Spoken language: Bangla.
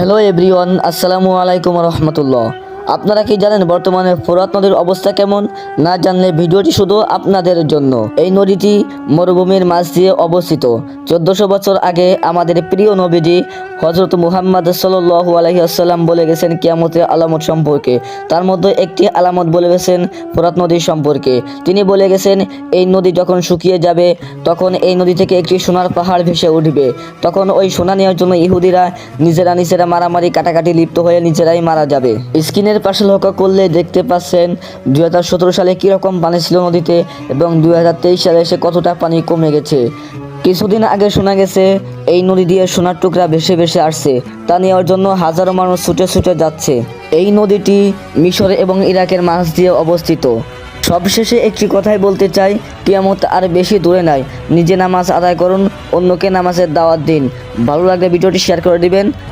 হ্যালো এভরিওয়ান, আসসালামু আলাইকুম রহমতুল্লাহ। আপনারা কি জানেন বর্তমানে ফোরাত নদীর অবস্থা কেমন? না জানলে ভিডিওটি শুধু আপনাদের জন্য। এই নদীটি মরুভূমির মাঝ দিয়ে অবস্থিত। চোদ্দশো বছর আগে আমাদের প্রিয় নবীজি হজরত মুহাম্মদ সাল্লু আলহিহাসাল্লাম বলে গেছেন কিয়ামতের আলামত সম্পর্কে। তার মধ্যে একটি আলামত বলে গেছেন ফোরাত নদীর সম্পর্কে। তিনি বলে গেছেন, এই নদী যখন শুকিয়ে যাবে, তখন এই নদী থেকে একটি সোনার পাহাড় ভেসে উঠবে। তখন ওই সোনা নেওয়ার জন্য ইহুদিরা নিজেরা নিজেরা মারামারি, কাটাকাটি লিপ্ত হয়ে নিজেরাই মারা যাবে। স্ক্রিনের পাশে লক্ষ্য করলে দেখতে পাচ্ছেন, দুই হাজার সতেরো সালে কীরকম পানি ছিল নদীতে এবং দুই হাজার তেইশ সালে এসে কতটা পানি কমে গেছে। কিছুদিন আগে শোনা গেছে, এই নদী দিয়ে সোনার টুকরা ভেসে ভেসে আসছে। তা নেওয়ার জন্য হাজারো মানুষ ছুটে ছুটে যাচ্ছে। এই নদীটি মিশর এবং ইরাকের মাছ দিয়ে অবস্থিত। সবশেষে একটি কথাই বলতে চাই, কিয়ামত আর বেশি দূরে নাই নিজে নামাজ আদায় করুন, অন্যকে নামাজের দাওয়াত দিন। ভালো লাগলে ভিডিওটি শেয়ার করে দিবেন।